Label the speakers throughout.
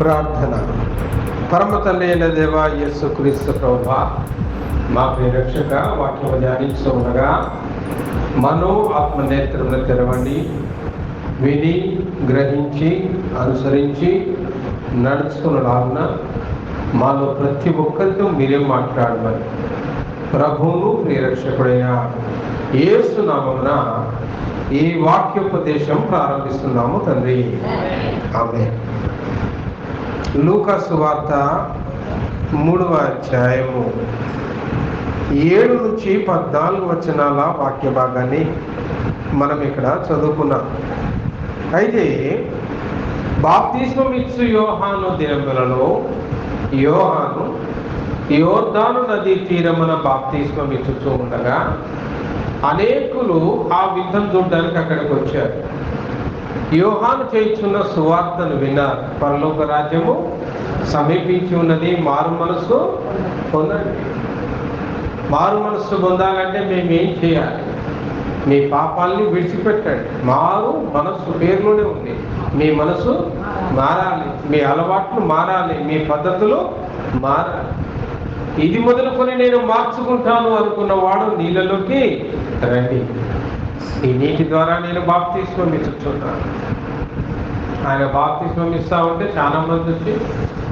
Speaker 1: ప్రార్థన. పరమ తండ్రి అయిన దేవ యేసు క్రీస్తు ప్రభ మా ప్రియరక్షక వాక్యం ధ్యానిస్తూ ఉండగా మనో ఆత్మనేత్రములు తెరవండి. విని గ్రహించి అనుసరించి నడుచుకున్నలాగున మాలో ప్రతి ఒక్కరితో మీరే మాట్లాడమని. ప్రభువును ప్రియరక్షకుడైన ఏసు నామమున ఈ వాక్యోపదేశం ప్రారంభిస్తున్నాము తండ్రి. ఆమె లూకాసు వార్త మూడవ అధ్యాయము. ఏడు నుంచి పద్నాలుగు వచనాల వాక్య భాగాన్ని మనం ఇక్కడ చదువుకున్నాం. అయితే బాప్తిస్మం ఇచ్చు యోహాను దినములలో యోహాను యోర్దాను నదీ తీరమున బాప్తిస్మం ఇచ్చుతూ ఉండగా అనేకులు ఆ విధం చూడడానికి అక్కడికి వచ్చారు. యోహాను చేయించున్న సువార్తను విన్నారు పరలోక రాజ్యము సమీపించి ఉన్నది. మారు మనసు పొందండి. మారు మనస్సు పొందాలంటే మేము ఏం చేయాలి? మీ పాపాల్ని విడిచిపెట్టండి. మారు మనస్సు పేరులోనే ఉంది. మీ మనసు మారాలి. మీ అలవాట్లు మారాలి. మీ పద్ధతులు మారాలి. ఇది మొదలుకొని నేను మార్చుకుంటాను అనుకున్న వాడు నీళ్ళలోకి రండి. ఈ నీటి ద్వారా నేను బాప్తిస్మం ఇచ్చుచున్నాను. ఆయన బాప్తిస్మం ఇస్తా ఉంటే చాలా మంది వచ్చి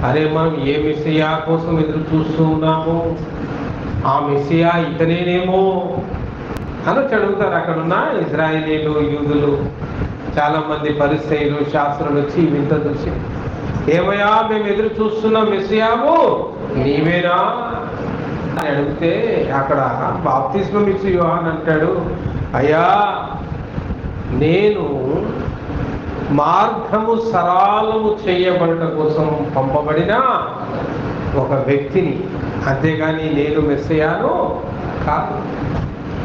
Speaker 1: అరే మనం ఏ మిస్సియా కోసం ఎదురు చూస్తూ ఉన్నాము? ఆ మిస్సియా ఇతనేనేమో? అని వచ్చి అడుగుతారు. అక్కడ ఉన్న ఇజ్రాయేలీలు యూదులు చాలా మంది పరిస్థితులు శాస్త్రులు వచ్చి వింత చూసి ఏమయ్యా మేము ఎదురు చూస్తున్న మిస్సియాము నీవేనా? అని అడిగితే అక్కడ బాప్తిస్మం ఇచ్చి యోహాన్ అంటాడు. అయ్యా నేను మార్గము సరాలము చేయబడట కోసం పంపబడిన ఒక వ్యక్తిని. అంతేగాని నేను మెస్సయాను కాదు.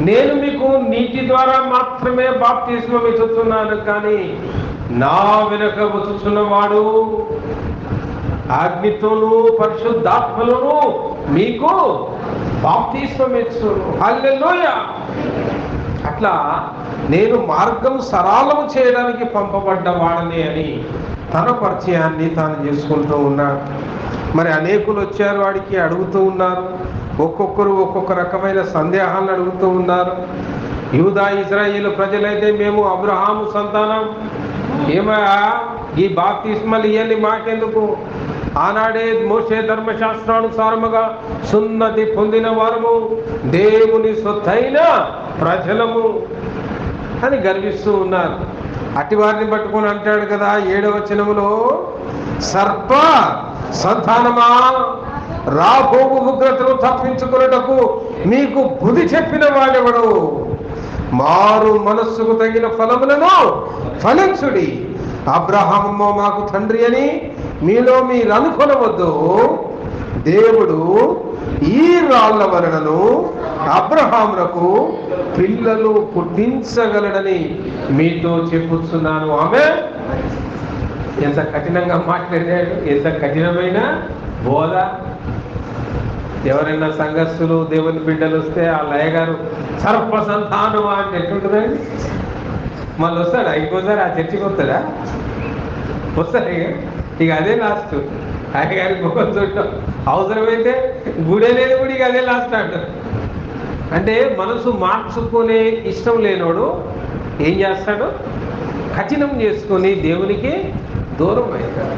Speaker 1: నేను మీకు నీటి ద్వారా మాత్రమే బాప్తిస్మం ఇస్తున్నాను కానీ నా వెనుక వచ్చుచున్నవాడు అగ్నితోనూ పరిశుద్ధాత్మలోను మీకు బాప్తిస్మం ఇచ్చును అల్లెలోయ అట్లా నేను మార్గం సరళం చేయడానికి పంపబడ్డ వాడని అని తన పరిచయాన్ని తాను చేసుకుంటూ ఉన్నాడు మరి అనేకులు వచ్చారు వాడికి అడుగుతూ ఉన్నారు. ఒక్కొక్కరు ఒక్కొక్క రకమైన సందేహాలను అడుగుతూ ఉన్నారు. యూదా ఇజ్రాయిల్ ప్రజలైతే మేము అబ్రహాము సంతానం. ఏమయా ఈ బాప్తిస్మలు ఇవన్నీ మాకెందుకు? ఆనాడే మోసే ధర్మశాస్త్రానుసారముగా సున్నతి పొందిన వారము దేవుని సొత్తైన ప్రజలము అని గర్విస్తూ ఉన్నారు. అట్టి వారిని పట్టుకొని అంటాడు కదా ఏడవ వచనములో సర్ప సంతానమా? రాబోగు ఉగ్రతను తప్పించుకున్నటకు నీకు బుద్ధి చెప్పిన వాడెవడు? మారు మనస్సుకు తగిన ఫలములను ఫలించుడి. అబ్రహాము మాకు తండ్రి అని మీలో మీరు అనుకొనవద్దు. దేవుడు ఈ రాళ్ళ వలనను అబ్రహాములకు పిల్లలు పుట్టించగలడని మీతో చెప్పుతున్నాను ఆమె ఎంత కఠినంగా మాట్లాడాడు ఎంత కఠినమైన బోధ. ఎవరైనా సంఘస్థులు దేవుని బిడ్డలు వస్తే ఆ లయగారు సర్ప సంతానం అంటే ఎట్లుంటుందండి మళ్ళీ వస్తాడా ఇంకోసారి ఆ చర్చికి వస్తాడా వస్తాడు ఇక? ఇక అదే లాస్ట్. ఆయన గారి చూడటం అవసరమైతే గుడే అనేది గుడి అదే లాస్ట్ అంటారు. అంటే మనసు మార్చుకునే ఇష్టం లేనోడు ఏం చేస్తాడు? కఠినం చేసుకొని దేవునికి దూరం అవుతాడు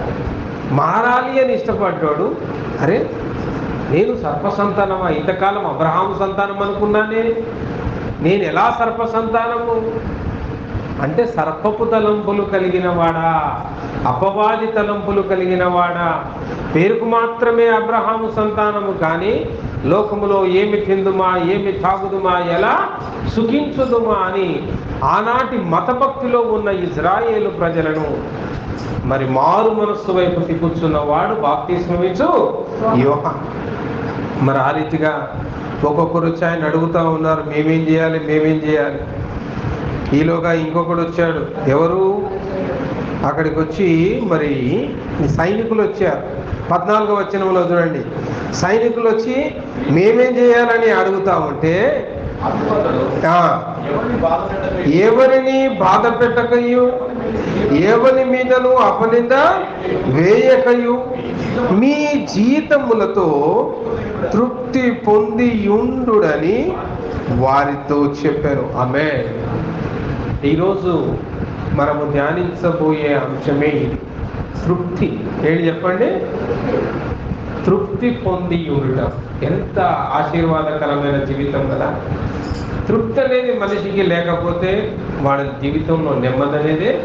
Speaker 1: మారాలి అని ఇష్టపడ్డాడు. అరే నేను సర్ప సంతానమా ఇంతకాలం అబ్రహాం సంతానం అనుకున్నానే. నేను ఎలా సర్ప సంతానము అంటే సర్పపు తలంపులు కలిగిన వాడా? అపవాది తలంపులు కలిగిన వాడా? పేరుకు మాత్రమే అబ్రహాము సంతానము కానీ లోకములో ఏమి తిందుమా ఏమి తాగుదుమా ఎలా సుఖించుదుమా అని ఆనాటి మతభక్తిలో ఉన్న ఇజ్రాయేలు ప్రజలను మరి మారు మనస్సు వైపు తిప్పుచున్న వాడు బాప్తిస్మమిచ్చు యోహాన్ మరి ఆ రీతిగా ఒక్కొక్కరు వచ్చి ఆయన అడుగుతా ఉన్నారు మేమేం చేయాలి? మేమేం చేయాలి? ఈలోగా ఇంకొకడు వచ్చాడు. ఎవరు? అక్కడికి వచ్చి మరి సైనికులు వచ్చారు. పద్నాలుగో వచ్చినంలో చూడండి. సైనికులు వచ్చి మేమేం చేయాలని అడుగుతా ఉంటే
Speaker 2: ఎవరిని
Speaker 1: బాధ పెట్టకయు ఎవని మీదను అపనింద వేయకయు మీ జీతములతో తృప్తి పొంది ఉండుడని వారితో చెప్పారు ఆమె ఈరోజు మనము ధ్యానించబోయే అంశమే ఇది. తృప్తి. ఏంటి చెప్పండి? తృప్తి పొంది ఉండటం. ఎంత ఆశీర్వాదకరమైన జీవితం కదా. తృప్తి అనేది మనిషికి లేకపోతే వాడి జీవితంలో నెమ్మది అనేది.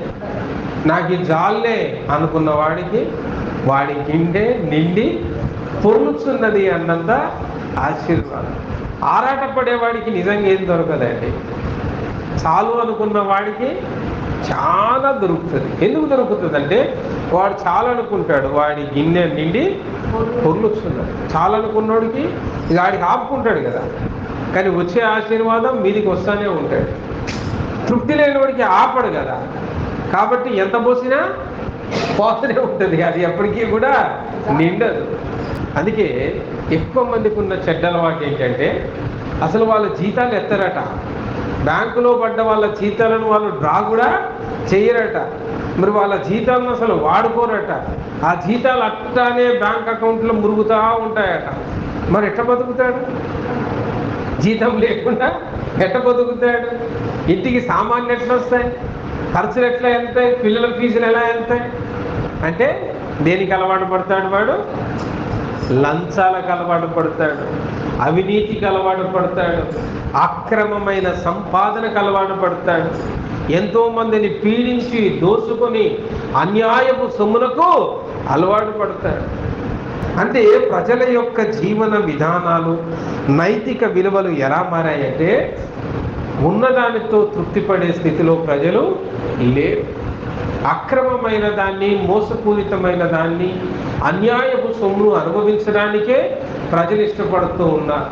Speaker 1: నాకు ఈ జాలే అనుకున్న వాడికి వాడి గిండె నిండి పొర్లుచున్నది అన్నంత ఆశీర్వాదం. ఆరాటపడేవాడికి నిజంగా ఏం దొరకదండి? చాలు అనుకున్న వాడికి చాలా దొరుకుతుంది. ఎందుకు దొరుకుతుంది అంటే వాడు చాలా అనుకుంటాడు. వాడి గిన్నె నిండి పొర్లుచున్నాడు చాలా అనుకున్నోడికి ఇక వాడికి ఆపుకుంటాడు కదా. కానీ వచ్చే ఆశీర్వాదం మీదికి వస్తూనే ఉంటాడు. తృప్తి లేనివాడికి ఆపడు కదా. కాబట్టి ఎంత పోసినా పోతూనే ఉంటుంది. అది ఎప్పటికీ కూడా నిండదు. అందుకే ఎక్కువ మందికి ఉన్న చెడ్డ అలవాటు ఏంటంటే అసలు వాళ్ళ జీతాలు ఎత్తరట. బ్యాంకులో పడ్డ వాళ్ళ జీతాలను వాళ్ళు డ్రా కూడా చేయరట. మరి వాళ్ళ జీతాలను అసలు వాడుకోరట. ఆ జీతాలు అట్టానే బ్యాంక్ అకౌంట్లో మురుగుతూ ఉంటాయట. మరి ఎట్ట బతుకుతాడు? జీతం లేకుండా ఎట్ట బతుకుతాడు? ఇంటికి సామాన్లు ఎట్లా వస్తాయి? ఖర్చులు ఎట్లా వెళ్తాయి పిల్లల ఫీజులు ఎలా వెళ్తాయి అంటే దేనికి అలవాటు పడతాడు వాడు? లంచాలకు అలవాటు పడతాడు. అవినీతికి అలవాటు పడతాడు. అక్రమమైన సంపాదనకు అలవాటు పడతాడు. ఎంతో మందిని పీడించి దోసుకొని అన్యాయపు సొమ్ములకు అలవాటు పడతాడు. అంటే ప్రజల యొక్క జీవన విధానాలు నైతిక విలువలు ఎలా మారాయంటే ఉన్నదానితో తృప్తిపడే స్థితిలో ప్రజలు లేరు. అక్రమమైన దాన్ని మోసపూరితమైన దాన్ని అన్యాయపు సొమ్మును అనుభవించడానికే ప్రజలు ఇష్టపడుతూ ఉన్నారు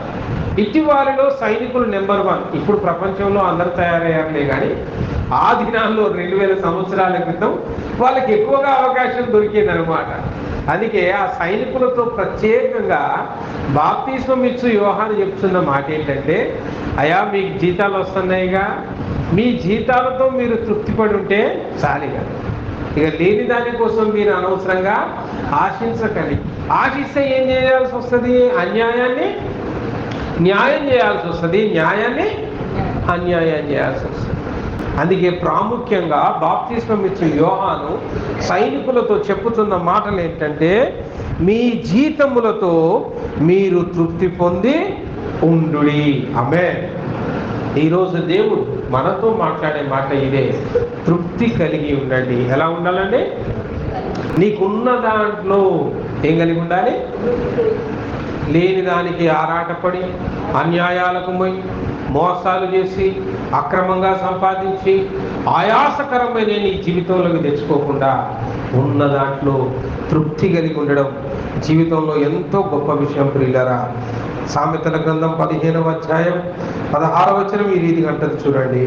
Speaker 1: ఇటీవలలో సైనికులు నెంబర్ వన్. ఇప్పుడు ప్రపంచంలో అందరూ తయారయ్యారులే కానీ ఆ దినాల్లో రెండు వేల సంవత్సరాల క్రితం వాళ్ళకి ఎక్కువగా అవకాశం దొరికేదనమాట అందుకే ఆ సైనికులతో ప్రత్యేకంగా బాప్తిస్మం ఇచ్చు యోహాను చెప్తున్న మాట ఏంటంటే అయా మీకు జీతాలు వస్తున్నాయిగా. మీ జీతాలతో మీరు తృప్తిపడి ఉంటే చాలిగా. ఇక లేని దానికోసం మీరు అనవసరంగా ఆశించకండి. ఆశిస్తే ఏం చేయాల్సి వస్తుంది? అన్యాయాన్ని న్యాయం చేయాల్సి వస్తుంది. న్యాయాన్ని అన్యాయం చేయాల్సి వస్తుంది. అందుకే ప్రాముఖ్యంగా బాప్తిస్మం ఇచ్చిన యోహాను సైనికులతో చెప్పుతున్న మాటలు ఏంటంటే మీ జీతములతో మీరు తృప్తి పొంది ఉండు అమే ఈరోజు దేవుడు మనతో మాట్లాడే మాట ఇదే. తృప్తి కలిగి ఉండండి. ఎలా ఉండాలండి? నీకున్న దాంట్లో ఏం కలిగి ఉండాలి? లేని దానికి ఆరాటపడి అన్యాయాలకు పోయి మోసాలు చేసి అక్రమంగా సంపాదించి ఆయాసకరమైన నీ జీవితంలోకి తెచ్చుకోకుండా ఉన్న దాంట్లో తృప్తి కలిగి ఉండడం జీవితంలో ఎంతో గొప్ప విషయం ప్రియులరా. సామెతల గ్రంథం పదిహేనవ అధ్యాయం పదహారవ వచనం ఈ రీతిగా అంటది చూడండి.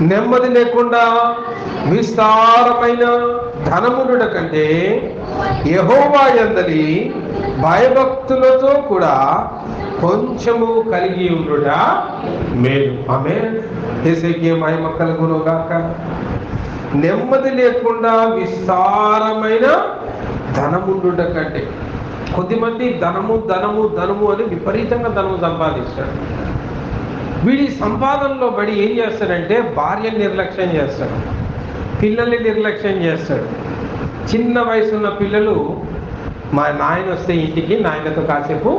Speaker 1: నెమ్మది లేకుండా విస్తారమైన ధనమునుడ కంటే యహోవా యందలి భయభక్తులతో కూడా కొంచెము కలిగి ఉండుట మేలు. ఆమె ఏసైకి మహిమ కలుగునుగాక. నెమ్మది లేకుండా విస్తారమైన ధనముండుట కంటే కొద్దిమంది ధనము ధనము ధనము అని విపరీతంగా ధనము సంపాదిస్తాడు వీడి సంపాదనలో బడి ఏం చేస్తాడంటే భార్య నిర్లక్ష్యం చేస్తాడు పిల్లల్ని నిర్లక్ష్యం చేస్తాడు. చిన్న వయసున్న పిల్లలు మా నాయన వస్తే ఇంటికి నాయనతో కాసేపు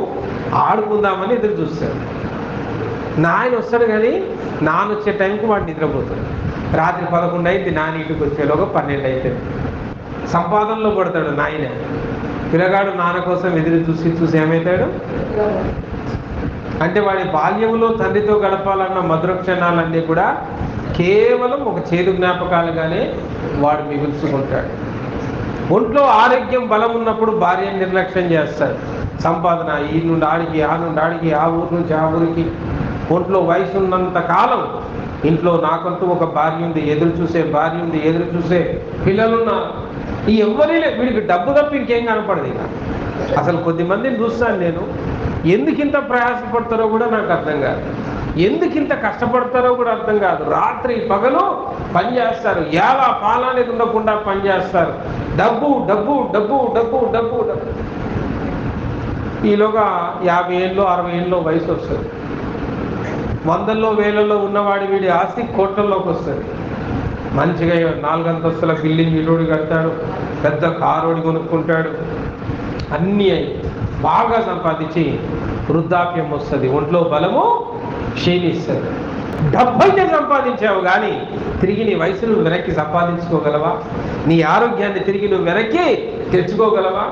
Speaker 1: ఆడుకుందామని ఎదురు చూస్తాడు నాయన వస్తాడు కానీ నాన్న వచ్చే టైంకి వాడు నిద్రపోతాడు. రాత్రి పదకొండు అయింది నాన్న ఇంటికి వచ్చేలోగా పన్నెండు అవుతుంది సంపాదనలో పడతాడు నాయన. పిల్లగాడు నాన్న కోసం ఎదురు చూసి చూసి ఏమవుతాడు అంటే వాడి బాల్యంలో తండ్రితో గడపాలన్న మధుర క్షణాలన్నీ కూడా కేవలం ఒక చేదు జ్ఞాపకాలుగానే వాడు మిగుల్చుకుంటాడు. ఒంట్లో ఆరోగ్యం బలం ఉన్నప్పుడు భార్యను నిర్లక్ష్యం చేస్తాడు సంపాదన ఈ నుండి ఆడికి ఆ నుండి ఆడికి ఆ ఊరు నుంచి ఆ ఊరికి. ఒంట్లో వయసు ఉన్నంత కాలం ఇంట్లో నాకంటూ ఒక భార్య ఉంది ఎదురు చూసే భార్య ఉంది ఎదురు చూసే పిల్లలున్నారు ఈ ఎవరి వీడికి డబ్బు తప్ప ఇంకేం కనపడదు ఇక. అసలు కొద్ది మందిని చూస్తాను నేను. ఎందుకు ఇంత ప్రయాసపడతారో కూడా నాకు అర్థం కాదు. ఎందుకు ఇంత కష్టపడతారో కూడా అర్థం కాదు. రాత్రి పగలు పని చేస్తారు. ఎలా పాలనేది ఉండకుండా పని చేస్తారు. డబ్బు డబ్బు డబ్బు డబ్బు డబ్బు డబ్బు. ఈలోగా యాభై ఏళ్ళు అరవై ఏళ్ళు వయసు వస్తుంది. వందల్లో వేలల్లో ఉన్నవాడి వీడి ఆస్తి కోట్లలోకి వస్తుంది. మంచిగా నాలుగంతస్తుల బిల్డింగ్ ఇరుడు కడతాడు. పెద్ద కారోడి కొనుక్కుంటాడు. అన్నీ అయి బాగా సంపాదించి వృద్ధాప్యం వస్తుంది. ఒంట్లో బలము క్షీణిస్తుంది. డబ్బైతే సంపాదించావు కానీ తిరిగి నీ వయసు నువ్వు వెనక్కి సంపాదించుకోగలవా? నీ ఆరోగ్యాన్ని తిరిగి నువ్వు వెనక్కి తెచ్చుకోగలవా?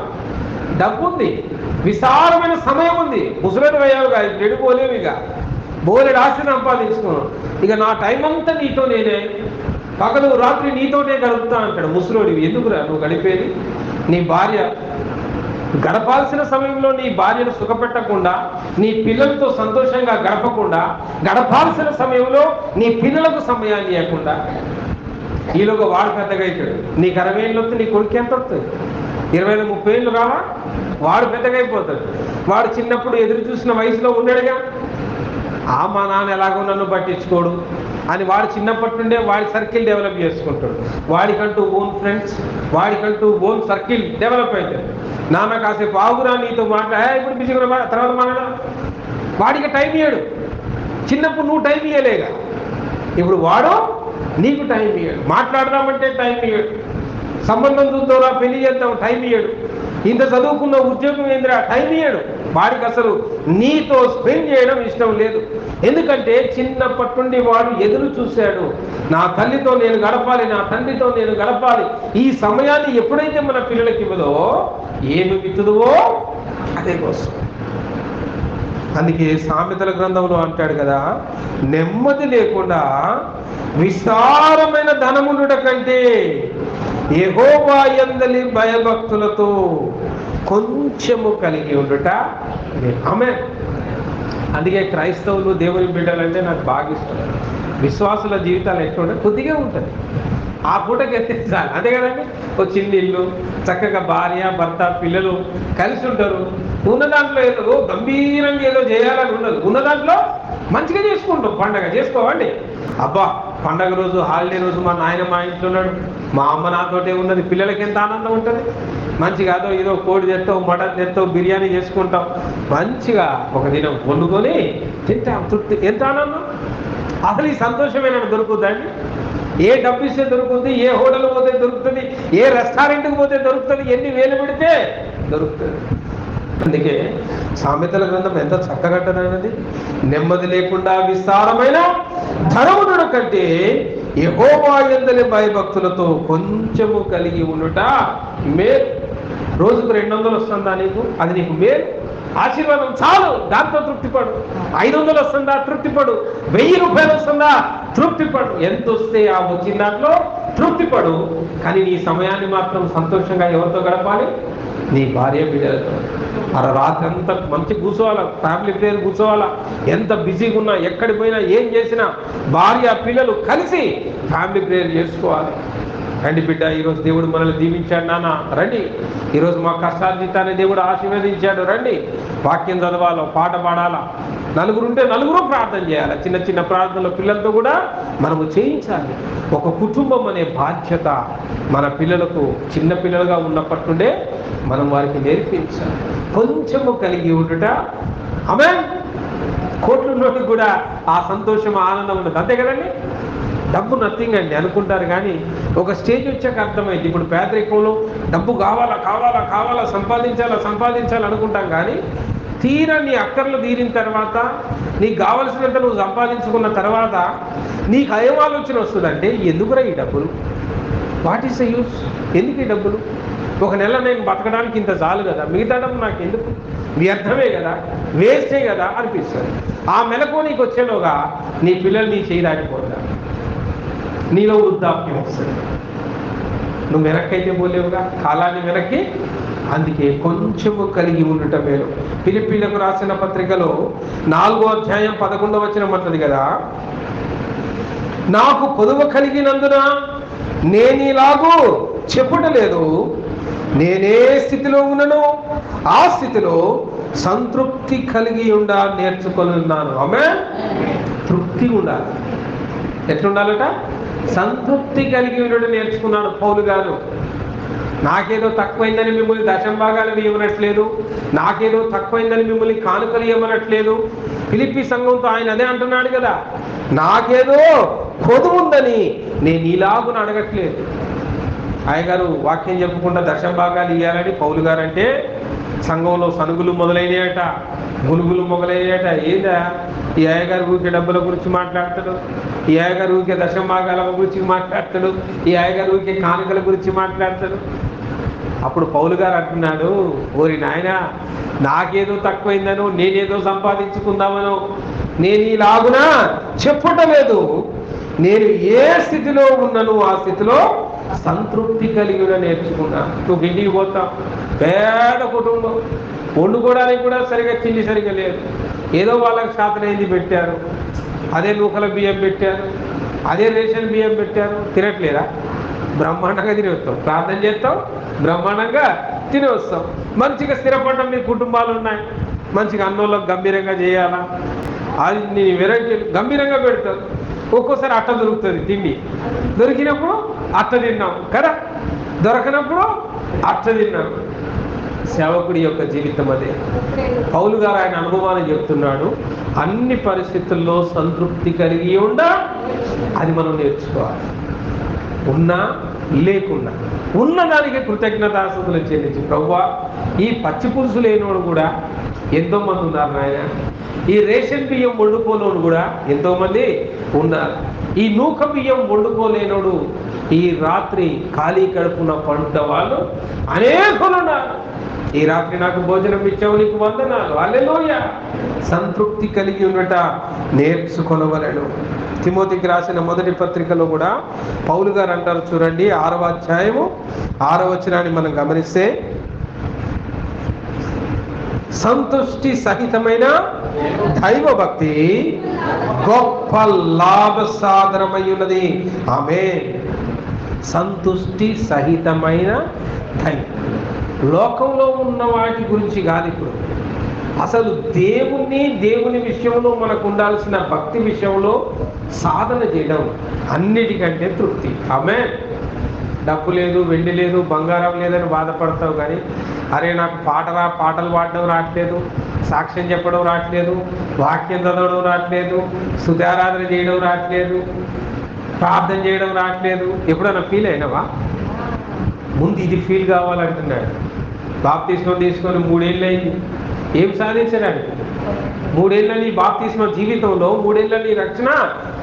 Speaker 1: డబ్బు ఉంది విశాలమైన సమయం ఉంది ముసలడు అయ్యావు కానీ ఇప్పుడు పోలేవు ఇక. బోలెడు ఆస్తి సంపాదించుకోను ఇక నా టైం అంతా నీతో నేనే. పగలు రాత్రి నీతోనే గడుపుతా అంటాడు ముసలోడివి. ఎందుకురా నువ్వు గడిపేది? నీ భార్య గడపాల్సిన సమయంలో నీ భార్యను సుఖపెట్టకుండా నీ పిల్లలతో సంతోషంగా గడపకుండా గడపాల్సిన సమయంలో నీ పిల్లలకు సమయాన్ని ఇవ్వకుండా ఈలోగా వాడు పెద్దగా అవుతాడు నీకు అరవై ఏళ్ళు వస్తే నీ కొడుకు ఎంత వస్తుంది ఇరవై ఐదు ముప్పై ఏళ్ళు రావా? వాడు పెద్దగా అయిపోతాడు. వాడు చిన్నప్పుడు ఎదురు చూసిన వయసులో ఉన్నాడుగా. ఆ మా నాన్న ఎలాగో నన్ను పట్టించుకోడు. అని వాడు చిన్నప్పటి నుండే వాడి సర్కిల్ డెవలప్ చేసుకుంటాడు. వాడికంటూ ఓన్ ఫ్రెండ్స్ వాడికంటూ ఓన్ సర్కిల్ డెవలప్ అవుతాడు నాన్న కాసేపు ఆగురా నీతో మాట్లాడే ఇప్పుడు బిజీగా తర్వాత మాట్లాడ వాడికి టైం ఇయ్యడు. చిన్నప్పుడు నువ్వు టైం ఇయ్యలేగా. ఇప్పుడు వాడు నీకు టైం ఇయ్యడు. మాట్లాడదామంటే టైం ఇయ్యడు. సంబంధం చూద్దాం పెళ్ళి చేద్దాం టైం ఇయ్యడు. ఇంత చదువుకున్న ఉద్యోగం ఏందిరా? టైం ఇయ్యడు. వాడికి అసలు నీతో స్పెండ్ చేయడం ఇష్టం లేదు. ఎందుకంటే చిన్నప్పటి నుండి వాడు ఎదురు చూశాడు. నా తల్లితో నేను గడపాలి నా తండ్రితో నేను గడపాలి. ఈ సమయాన్ని ఎప్పుడైతే మన పిల్లలకి ఇవ్వదో ఏమి విత్తుదువో అదే కోసం. అందుకే సామెతల గ్రంథంలో అంటాడు కదా నెమ్మది లేకుండా విస్తారమైన ధనముండుట కంటే యెహోవా భయభక్తులతో కొంచెము కలిగి ఉండుట ఆమె అందుకే క్రైస్తవులు దేవుని బిడ్డలంటే నాకు బాగా ఇష్టం. విశ్వాసుల జీవితాలు ఎట్లుంటే కొద్దిగా ఉంటుంది. ఆ పూటకి ఎత్తించాలి చాలు. అంతే కదండి? ఒక చిన్న ఇల్లు చక్కగా భార్య భర్త పిల్లలు కలిసి ఉంటారు. ఉన్న దాంట్లో ఏదో గంభీరంగా ఏదో చేయాలని ఉండదు. ఉన్న దాంట్లో మంచిగా చేసుకుంటాం. పండగ చేసుకోవండి. అబ్బా! పండగ రోజు హాలిడే రోజు మా నాయన మా ఇంట్లో ఉన్నాడు. మా అమ్మ నాతోటే ఉన్నది. పిల్లలకి ఎంత ఆనందం ఉంటుంది? మంచిగా అదో ఏదో కోడి తెస్తావు మటన్ తెస్తావు బిర్యానీ చేసుకుంటాం మంచిగా ఒక దినం వండుకొని తింటాం తృప్తి. ఎంత ఆనందం? అసలు ఈ సంతోషమేనా దొరుకుతుందండి ఏ డబ్బు ఇస్తే దొరుకుతుంది ఏ హోటల్ పోతే దొరుకుతుంది ఏ రెస్టారెంట్కి పోతే దొరుకుతుంది ఎన్ని వేలు పెడితే దొరుకుతుంది. అందుకే సామెతల గ్రంథం ఎంత చక్కగట్టనైనది నెమ్మది లేకుండా విస్తారమైన ధనమునుడు కంటే యెహోవా భయభక్తులతో కొంచెము కలిగి ఉండుట మేలు. రోజుకు రెండు వందలు వస్తుందా నీకు? అది నీకు మేలు. ఆశీర్వాదం చాలు. దాంతో తృప్తిపడు. ఐదు వందలు వస్తుందా? తృప్తిపడు. వెయ్యి రూపాయలు వస్తుందా? తృప్తిపడు. ఎంత వస్తే ఆ వచ్చిన దాంట్లో తృప్తిపడు. కానీ నీ సమయాన్ని మాత్రం సంతోషంగా ఎవరితో గడపాలి? నీ భార్య బిడ్డలతో. అరే రాత్రి అంతా మంచి కూర్చోవాలా? ఫ్యామిలీ ప్రేయర్ కూర్చోవాలా? ఎంత బిజీగా ఉన్నా ఎక్కడికి పోయినా ఏం చేసినా భార్య పిల్లలు కలిసి ఫ్యామిలీ ప్రేయర్ చేసుకోవాలి. రండి బిడ్డ ఈరోజు దేవుడు మనల్ని దీవించాడు నాన్న. రండి. ఈరోజు మా కష్టార్జితాన్ని దేవుడు ఆశీర్వదించాడు. రండి. వాక్యం చదవాలో? పాట పాడాలా? నలుగురుంటే నలుగురు ప్రార్థన చేయాలి? చిన్న చిన్న ప్రార్థనలు పిల్లలతో కూడా మనము చేయించాలి. ఒక కుటుంబం అనే బాధ్యత మన పిల్లలకు చిన్న పిల్లలుగా ఉన్నప్పటి నుండే మనం వారికి నేర్పించాలి. కొంచెము కలిగి ఉండుట. ఆమె కోట్లలోకి కూడా ఆ సంతోషం ఆనందం ఉండదు అంతే కదండి? డబ్బు నథింగ్ అండి అనుకుంటారు కానీ ఒక స్టేజ్ వచ్చాక అర్థమైంది. ఇప్పుడు పేదరికంలో డబ్బు కావాలా కావాలా కావాలా సంపాదించాలా సంపాదించాలి అనుకుంటాం కానీ తీరా నీ అక్కర్లు తీరిన తర్వాత నీకు కావలసినంత నువ్వు సంపాదించుకున్న తర్వాత నీకు ఏం ఆలోచన వస్తుందంటే ఎందుకురా ఈ డబ్బులు? వాట్ ఈస్ ద యూస్ ఎందుకు ఈ డబ్బులు? ఒక నెల నేను బతకడానికి ఇంత చాలు కదా? మిగతాడం నాకు ఎందుకు? వ్యర్థమే కదా? వేస్టే కదా అనిపిస్తుంది. ఆ మెలకు నీకు వచ్చేలోగా నీ పిల్లలు నీ చేయి దాటిపోతారు. నీలో వృద్ధాప్యం వస్తుంది. నువ్వు వెనక్కైతే పోలేవుగా? కాలాన్ని వెనక్కి. అందుకే కొంచెము కలిగి ఉండటం మేలు. పిలిపిలకు రాసిన పత్రికలో నాలుగో అధ్యాయం పదకొండవ వచ్చిన అంటది కదా? నాకు పొదువ కలిగినందున నేనిలాగూ చెప్పుటలేదు. నేనే స్థితిలో ఉన్నను ఆ స్థితిలో సంతృప్తి కలిగి ఉండా నేర్చుకొనున్నాను. ఆమె తృప్తి ఉండాలి. ఎట్లుండాలట? సంతృప్తి కలిగి ఉండడం నేర్చుకున్నాడు పౌలు గారు. నాకేదో తక్కువైందని మిమ్మల్ని దశంభాగాలు ఇవ్వనట్లేదు నాకేదో తక్కువైందని మిమ్మల్ని కానుకలు ఇవ్వనట్లేదు పిలిపి సంఘంతో ఆయన అదే అంటున్నాడు కదా. నాకేదో కొదువు ఉందని నేను ఇలాగున అడగట్లేదు. అయ్యగారు వాక్యం చెప్పకుండా దశం భాగాలు ఇవ్వాలని పౌలు గారు అంటే సంఘంలో సనుగులు మొదలైనయట గునుగులు మొదలైనయట. ఏందా? ఈ అయ్యగారు ఊరికే డబ్బుల గురించి మాట్లాడతాడు ఈ అయ్యగారు ఊరికే దశం భాగాల గురించి మాట్లాడతాడు ఈ అయ్యగారు ఊరికే కానుకల గురించి మాట్లాడతాడు. అప్పుడు పౌలు గారు అంటున్నాడు ఓరి నాయన నాకేదో తక్కువైందనో నేనేదో సంపాదించుకుందామనో నేను ఇలాగునా? చెప్పటలేదు నేను ఏ స్థితిలో ఉన్నను ఆ స్థితిలో సంతృప్తి కలిగి నేర్చుకున్నా. నువ్వు ఇంటికి పోతాం. పేద కుటుంబం. వండుకోవడానికి కూడా సరిగా తిండి సరిగా లేదు. ఏదో వాళ్ళకి శాతనైంది పెట్టారు. అదే నూకల బియ్యం పెట్టారు. అదే రేషన్ బియ్యం పెట్టారు. తినట్లేదా? బ్రహ్మాండంగా తిని వస్తాం ప్రార్థన చేస్తాం. బ్రహ్మాండంగా తిని వస్తాం మంచిగా స్థిరపడడం మీ కుటుంబాలు ఉన్నాయి. మంచిగా అన్నంలో గంభీరంగా చేయాలా? అది నీ వెరైటీ గంభీరంగా పెడతారు. ఒక్కోసారి అట్ట దొరుకుతుంది తిండి. దొరికినప్పుడు అట్ట తిన్నాం కదా? దొరకనప్పుడు అట్ట తిన్నాం. సేవకుడి యొక్క జీవితం అదే. పౌలు గారు ఆయన అనుభవాన్ని చెప్తున్నాడు అన్ని పరిస్థితుల్లో సంతృప్తి కలిగి ఉండ అది మనం నేర్చుకోవాలి. ఉన్నా లేకున్నా. ఉన్నదానికి కృతజ్ఞతాస్తుతులు చెల్లించి. ప్రవ్వా ఈ పచ్చి పులుసు లేనోడు కూడా ఎంతో మంది ఉన్నారు నాయన. ఈ రేషన్ బియ్యం వండుకోలేనోడు కూడా ఎంతోమంది ఉన్నారు. ఈ నూక బియ్యం వండుకోలేనోడు ఈ రాత్రి ఖాళీ కడుపున పంట వాళ్ళు అనేకులు ఉన్నారు ఈ రాత్రి నాకు భోజనం ఇచ్చావు నీకు వందనాలు. అల్లెలోయ సంతృప్తి కలిగి ఉండట నేర్చుకొనవలను. తిమోతికి రాసిన మొదటి పత్రికలో కూడా పౌలు గారు అంటారు చూడండి ఆరవ అధ్యాయము ఆరవ వచనాన్ని మనం గమనిస్తే సంతుష్టి సహితమైన దైవ భక్తి గొప్ప లాభ సాధనమై ఉన్నది ఆమె సంతుష్టి సహితమైన దైవం. లోకంలో ఉన్న వాటి గురించి కాదు ఇప్పుడు. అసలు దేవుణ్ణి దేవుని విషయంలో మనకు ఉండాల్సిన భక్తి విషయంలో సాధన చేయడం అన్నిటికంటే తృప్తి. ఆమె డబ్బు లేదు వెండి లేదు బంగారం లేదని బాధపడతావు కానీ అరే నాకు పాట రా పాటలు పాడడం రావట్లేదు సాక్ష్యం చెప్పడం రావట్లేదు వాక్యం చదవడం రావట్లేదు సుధారాధన చేయడం రావట్లేదు ప్రార్థన చేయడం రావట్లేదు ఎప్పుడైనా ఫీల్ అయినావా? ముందు ఇది ఫీల్ కావాలంటున్నాడు. బాప్తిస్మం తీసుకొని మూడేళ్ళు అయింది ఏం సాధించడానికి? మూడేళ్ళ నీ బాప్తిస్మ జీవితంలో మూడేళ్ళ నీ రక్షణ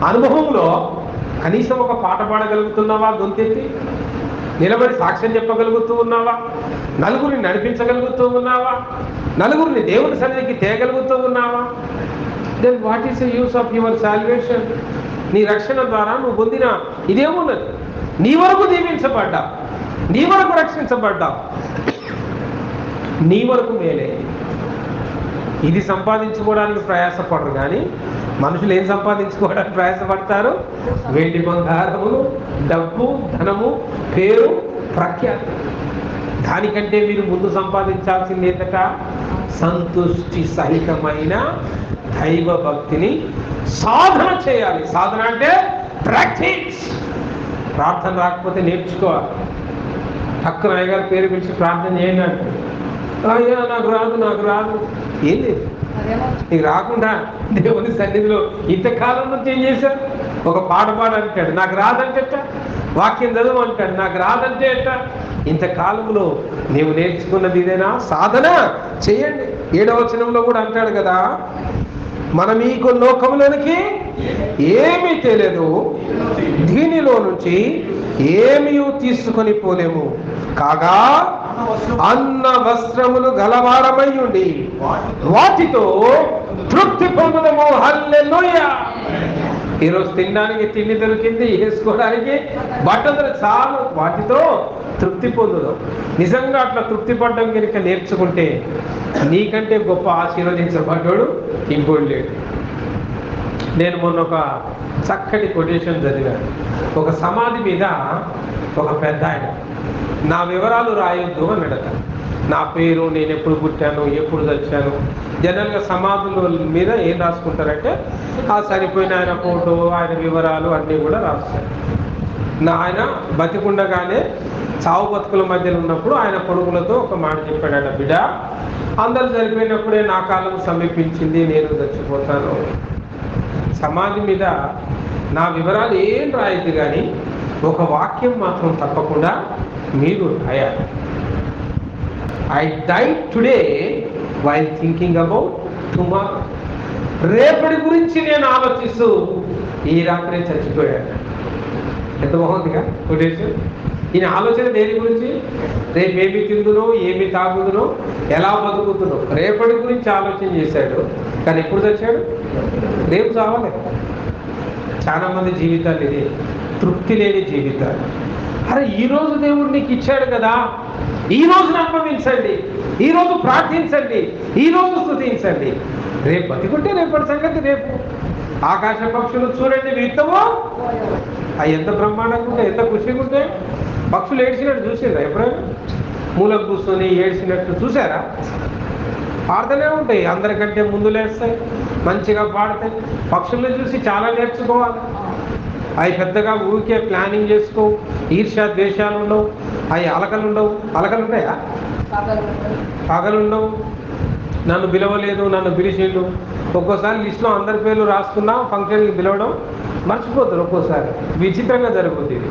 Speaker 1: అనుభవంలో కనీసం ఒక పాట పాడగలుగుతున్నావా? గొంతెత్తి? నిలబడి సాక్ష్యం చెప్పగలుగుతూ ఉన్నావా? నలుగురిని నడిపించగలుగుతూ ఉన్నావా? నలుగురిని దేవుని సన్నిధికి తేగలుగుతూ ఉన్నావా? Then what is the use of your salvation నీ రక్షణ ద్వారా నువ్వు పొందిన ఇదేమున్నది? నీ వరకు దీవించబడ్డా నీ వరకు రక్షించబడ్డా నీ వరకు మేలే. ఇది సంపాదించుకోవడానికి ప్రయాసపడరు కానీ మనుషులు ఏం సంపాదించుకోవడానికి ప్రయాసపడతారు? వెండి బంగారము డబ్బు ధనము పేరు ప్రఖ్యాతి. దానికంటే మీరు ముందు సంపాదించాల్సింది ఏంటట సంతుష్టి సహితమైన దైవ భక్తిని సాధన చేయాలి. సాధన అంటే ప్రాక్టీస్. ప్రార్థన రాకపోతే నేర్చుకోవాలి. పక్కన అయ్యగారి పేరు పిలిచి ప్రార్థన చేయండి అయ్యా నాకు రాదు నాకు రాదు. ఏం లేదు. నీకు రాకుండా దేవుని సన్నిధిలో ఇంతకాలం నుంచి ఏం చేశారు? ఒక పాట పాడు అంటాడు నాకు రాదంటే వాక్యం చదువు అంటాడు నాకు రాదంటే ఎట్ట? ఇంతకాలంలో నీవు నేర్చుకున్నది ఇదేనా? సాధన చేయండి. ఏడవ వచనంలో కూడా అంటాడు కదా మనం ఈ లోకంలోనికి ఏమీ తెలియదు దీనిలో నుంచి ఏమీ తీసుకొని పోలేము. కాగా అన్న వస్త్రములు గలవారమై ఉండి వాటితో తృప్తి పొందడము హల్లెలూయా! ఈరోజు తినడానికి తిండి దొరికింది వేసుకోవడానికి బట్టలు చాలు వాటితో తృప్తి పొందుదాం. నిజంగా అట్లా తృప్తి పడ్డం కనుక నేర్చుకుంటే నీకంటే గొప్ప ఆశీర్వదించబడ్డాడు ఇంకోటి లేడు. నేను మొన్న ఒక చక్కటి కొటేషన్ చదివాను. ఒక సమాధి మీద ఒక పెద్ద ఆయన నా వివరాలు రాయొద్దు అడగ. నా పేరు నేను ఎప్పుడు పుట్టాను ఎప్పుడు చచ్చాను జనరల్గా సమాధుల మీద ఏం రాసుకుంటారంటే ఆ చనిపోయిన ఆయన ఫోటో ఆయన వివరాలు అన్నీ కూడా రాస్తారు నా ఆయన బతికుండగానే చావు బతుకుల మధ్యలో ఉన్నప్పుడు ఆయన కొడుకులతో ఒక మాట చెప్పాడట బిడ్డ అందరు చనిపోయినప్పుడే నా కాలం సమీపించింది నేను చచ్చిపోతాను. సమాధి మీద నా వివరాలు ఏం రాయద్దు కానీ ఒక వాక్యం మాత్రం తప్పకుండా మీరు రాయాలి. I die today while thinking about tomorrow రేపటి గురించి నేను ఆలోచిస్తూ ఈ రాత్రే చచ్చిపోయాను. ఎంత బాగుందిగా కొటేషన్ ఈయన ఆలోచన దేని గురించి? రేపు ఏమి తిందునో ఏమి తాగుదునో ఎలా బతుకుతునో రేపటి గురించి ఆలోచన చేశాడు కానీ ఎప్పుడు తెచ్చాడు? రేపు చావాలి. చాలా మంది జీవితాలు ఇది. తృప్తి లేని జీవితాలు. అరే ఈ రోజు దేవుడు నీకు ఇచ్చాడు కదా. ఈ రోజు అనుభవించండి ఈ రోజు ప్రార్థించండి. ఈ రోజు స్థుతించండి. రేపు బతికుంటే రేపటి సంగతి రేపు. ఆకాశ పక్షులు చూడండి విత్తమో అవి ఎంత బ్రహ్మాండంగా ఉంటాయి ఎంత ఖుషిగా ఉంటాయి. పక్షులు ఏడ్చినట్టు చూసేదా ఎప్పుడైనా? మూలం కూర్చొని ఏడ్చినట్టు చూసారా? పాడుతూనే ఉంటాయి అందరికంటే ముందు లేస్తాయి మంచిగా పాడతాయి. పక్షుల్ని చూసి చాలా నేర్చుకోవాలి. అవి పెద్దగా ఊరికే ప్లానింగ్ చేసుకో ఈర్ష్యా ద్వేషాలు ఉండవు అవి అలకలు ఉండవు. అలకలు ఉంటాయా పగలు ఉండవు. నన్ను పిలవలేదు నన్ను పిలిచిండు. ఒక్కోసారి లిస్ట్లో అందరి పేర్లు రాసుకున్నా ఫంక్షన్కి పిలవడం మర్చిపోతారు ఒక్కోసారి. విచిత్రంగా జరుగుతుంది. ఇది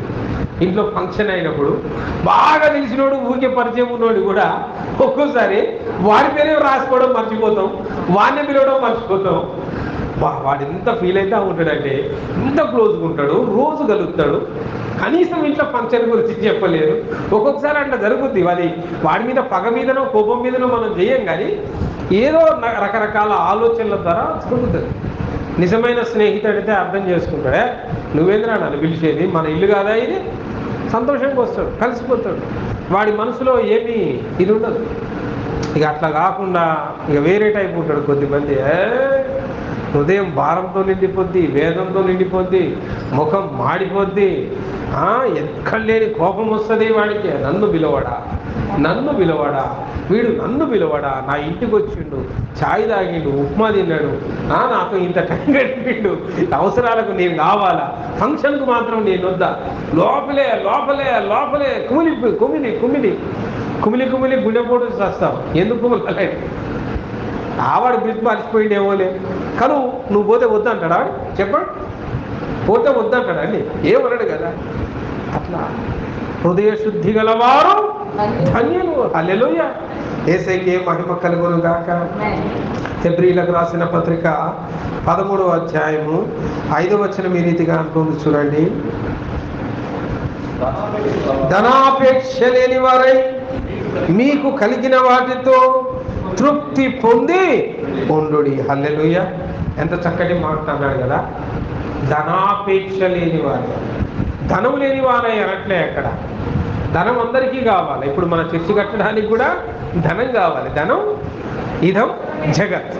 Speaker 1: ఇంట్లో ఫంక్షన్ అయినప్పుడు బాగా తెలిసినోడు ఊరికే పరిచయం ఉన్నోడు కూడా ఒక్కోసారి వాడి పేరే రాసుకోవడం మర్చిపోతాం వాడిని పిలవడం మర్చిపోతాం. బా వాడు ఎంత ఫీల్ అయితే ఉంటాడంటే ఎంత క్లోజ్గా ఉంటాడు రోజు కలుగుతాడు కనీసం ఇంట్లో ఫంక్షన్ గురించి చెప్పలేదు ఒక్కొక్కసారి అట్లా జరుగుద్ది. అది వాడి మీద పగ మీదనో కోపం మీదనో మనం చేయం కానీ ఏదో న- రకరకాల ఆలోచనల ద్వారా జరుగుతుంది నిజమైన స్నేహితుడైతే అర్థం చేసుకుంటాడే నువ్వేంద్రా నన్ను పిలిచేది? మన ఇల్లు కాదా ఇది? సంతోషంగా వస్తాడు కలిసిపోతాడు. వాడి మనసులో ఏమీ ఇది ఉండదు. ఇక అట్లా కాకుండా ఇక వేరే టైప్ ఉంటాడు కొద్దిమంది. "ఏ, హృదయం భారంతో నిండిపోద్ది వేదంతో నిండిపోద్ది ముఖం మాడిపోద్ది. ఆ, ఎక్కడ లేని కోపం వస్తుంది వాడికి. నన్ను పిలవడా? నన్ను పిలవడా? వీడు నన్ను పిలవడా? నా ఇంటికి వచ్చిండు ఛాయ్ తాగిండు ఉప్మా తిన్నాడు. నా నాతో ఇంత టైం గడిపిండు. అవసరాలకు నేను కావాలా? ఫంక్షన్కు మాత్రం నేను వద్దా? లోపలే లోపలే లోపలే. కుమిలి కుమిలి కుమిలి. కుమిలి కుమిలి గుండెపోటు చేస్తావు. ఎందుకు కుమిలి ఆవాడు బ్రిడ్జ్ మర్చిపోయిండేమోలే కను నువ్వు పోతే వద్దంటాడా? చెప్పండి పోతే వద్దంటాడా అండి? ఏమన్నాడు కదా? అట్లా. హృదయ శుద్ధి గలవారు ధన్యులు. అల్లెలుయ ఏసైకి మహిమ కలుగును గాక ఫిబ్రిలకు రాసిన పత్రిక పదమూడవ అధ్యాయము ఐదవ వచనం ఈ రీతిగా అంటుంది చూడండి. ధనాపేక్ష లేని వారై మీకు కలిగిన వాటితో తృప్తి పొంది పొండుడి హల్లెలూయ. ఎంత చక్కటి మాట అన్నాడు కదా. ధనాపేక్ష లేని వారు. ధనం లేని వారై అనట్లే అక్కడ. ధనం అందరికీ కావాలి. ఇప్పుడు మన చర్చి కట్టడానికి కూడా ధనం కావాలి. ధనం ఇదం జగత్.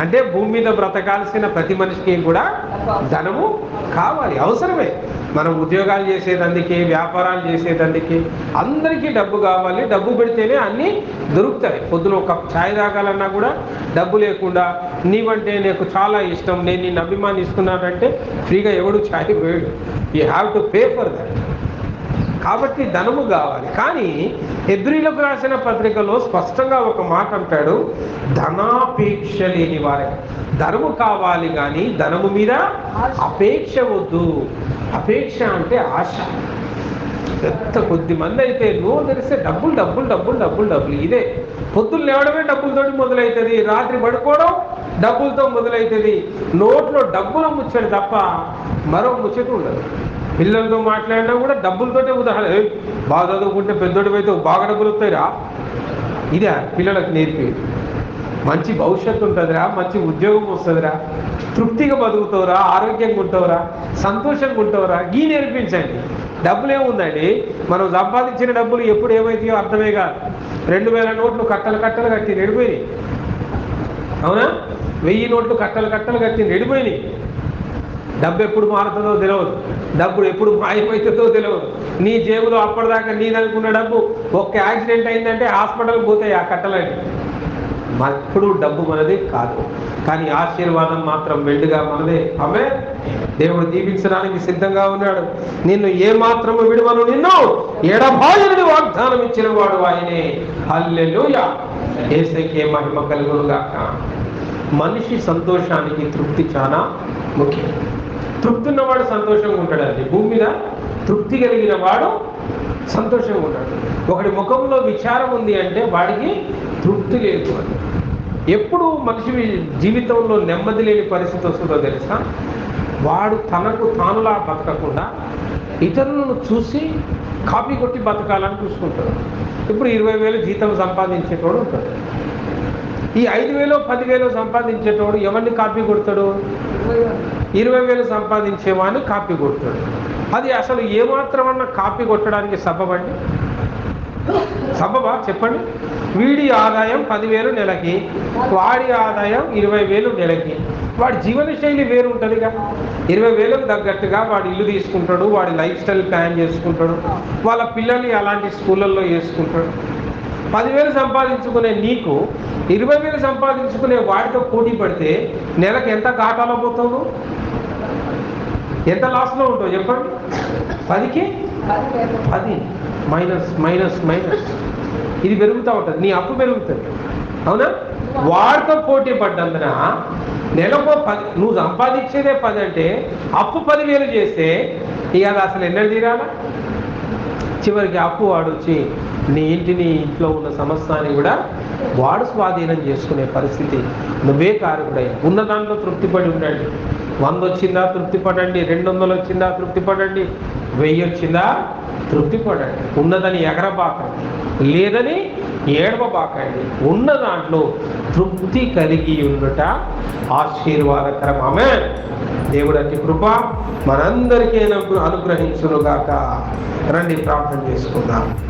Speaker 1: అంటే భూమి మీద బ్రతకాల్సిన ప్రతి మనిషికి కూడా ధనము కావాలి. అవసరమే. మనం ఉద్యోగాలు చేసేదందుకే వ్యాపారాలు చేసేదందుకే అందరికీ డబ్బు కావాలి. డబ్బు పెడితేనే అన్నీ దొరుకుతాయి. పొద్దున ఒక ఛాయ్ తాగాలన్నా కూడా డబ్బు లేకుండా నీవంటే నాకు చాలా ఇష్టం. నేను నిన్ను అభిమానిస్తున్నానంటే ఫ్రీగా ఎవడు ఛాయ్ వేయడు you have to pay for that కాబట్టి ధనము కావాలి. కానీ ఎద్రీలకు రాసిన పత్రికలో స్పష్టంగా ఒక మాట అంటాడు ధనాపేక్ష లేని వారే ధనము కావాలి కానీ ధనము మీద అపేక్ష వద్దు. అపేక్ష అంటే ఆశ. ఎంత కొద్ది మంది అయితే నువ్వు తెలిస్తే డబ్బులు డబ్బులు డబ్బులు డబ్బులు డబ్బులు. ఇదే పొద్దున్న లేవడమే డబ్బులతోటి మొదలవుతుంది రాత్రి పడుకోవడం డబ్బులతో మొదలవుతుంది నోట్లో డబ్బుల ముచ్చడు తప్ప మరో ముచ్చట ఉండదు. పిల్లలతో మాట్లాడినా కూడా డబ్బులతోటే ఉదాహరణ. బాగా చదువుకుంటే పెద్దోడి అయితే బాగా డబ్బులు వస్తాయిరా. ఇదే పిల్లలకు నేర్పి. మంచి భవిష్యత్తు ఉంటుందిరా మంచి ఉద్యోగం వస్తుందిరా. తృప్తిగా బతుకుతావురా ఆరోగ్యంగా ఉంటావురా సంతోషంగా ఉంటావురా. గీ నేర్పించండి. డబ్బులు ఏముందండి మనం సంపాదించిన డబ్బులు ఎప్పుడు ఏమైతాయో అర్థమే కాదు. రెండు వేల నోట్లు కట్టలు కట్టలు కట్టి నెడిపోయినాయి. అవునా? వెయ్యి నోట్లు కట్టలు కట్టలు కట్టి నిడిపోయినాయి. డబ్బు ఎప్పుడు మారుతుందో తెలియదు డబ్బు ఎప్పుడు మాయమవుతుందో తెలియదు నీ జేబులో అప్పటిదాకా నీది డబ్బు ఒక్క యాక్సిడెంట్ అయిందంటే హాస్పిటల్ పోతాయి ఆ కట్టలని ఎప్పుడు డబ్బు మనది కాదు. కానీ ఆశీర్వాదం మాత్రం మెండుగా మనదే. ఆమె దేవుడు దీపించడానికి సిద్ధంగా ఉన్నాడు. నిన్ను ఏ మాత్రము విడువను నిన్ను ఎడబాయని వాగ్దానం ఇచ్చిన వాడు ఆయనే. హల్లెలూయా. ఏసైకే మహిమ కలుగునుగాక. మనిషి సంతోషానికి తృప్తి చాలా ముఖ్యం. తృప్తి ఉన్నవాడు సంతోషంగా ఉంటాడండి. భూమి మీద తృప్తి కలిగిన వాడు సంతోషంగా ఉంటాడు. ఒకటి ముఖంలో విచారం ఉంది అంటే వాడికి తృప్తి లేదు అని. ఎప్పుడు మనిషి జీవితంలో నెమ్మది లేని పరిస్థితి వస్తుందో తెలుసా? వాడు తనకు తానులా బతకకుండా ఇతరులను చూసి కాపీ కొట్టి బతకాలని చూసుకుంటాడు. ఇప్పుడు ఇరవై వేలు జీతం సంపాదించేటోడు ఉంటాడు. ఈ ఐదు వేలు పదివేలు సంపాదించేటోడు ఎవరిని కాపీ కొడతాడు? ఇరవై వేలు సంపాదించేవాడిని కాపీ కొట్టాడు. అది అసలు ఏమాత్రమన్నా కాపీ కొట్టడానికి సబబండి సబబా చెప్పండి. వీడి ఆదాయం పదివేలు నెలకి వాడి ఆదాయం ఇరవై వేలు నెలకి. వాడి జీవన శైలి వేరు ఉంటుందిగా ఇరవై వేలకు తగ్గట్టుగా వాడు ఇల్లు తీసుకుంటాడు వాడి లైఫ్ స్టైల్ ప్లాన్ చేసుకుంటాడు వాళ్ళ పిల్లల్ని అలాంటి స్కూళ్ళల్లో వేసుకుంటాడు పదివేలు సంపాదించుకునే నీకు ఇరవై వేలు సంపాదించుకునే వాడితో పోటీ పడితే నెలకు ఎంత ఘాటాలో పోతావు? ఎంత లాస్లో ఉంటావు చెప్పండి? పదికి? పది. మైనస్ మైనస్ మైనస్ ఇది పెరుగుతూ ఉంటుంది. నీ అప్పు పెరుగుతుంది. అవునా? వాడితో పోటీ పడ్డందున నెలకు పది నువ్వు సంపాదించేదే పది అంటే అప్పు పదివేలు చేస్తే ఇక అది అసలు ఎన్నడు తీరాలా? చివరికి అప్పు వాడొచ్చి నీ ఇంటిని ఇంట్లో ఉన్న సమస్తాన్ని కూడా వాడు స్వాధీనం చేసుకునే పరిస్థితి నువ్వే కారకుడై ఉన్న దాంట్లో తృప్తిపడి ఉండండి. వంద వచ్చిందా తృప్తి పడండి రెండు వందలు వచ్చిందా తృప్తి పడండి వెయ్యి వచ్చిందా తృప్తి పడండి ఉన్నదని ఎగరబాకండి. లేదని ఏడవబాకండి. ఉన్న దాంట్లో తృప్తి కలిగి ఉండుట ఆశీర్వాదకరం. ఆమె దేవుడు అతి కృప మనందరికీ అనుగ్రహించునుగాక. రండి ప్రార్థన చేసుకుందాం.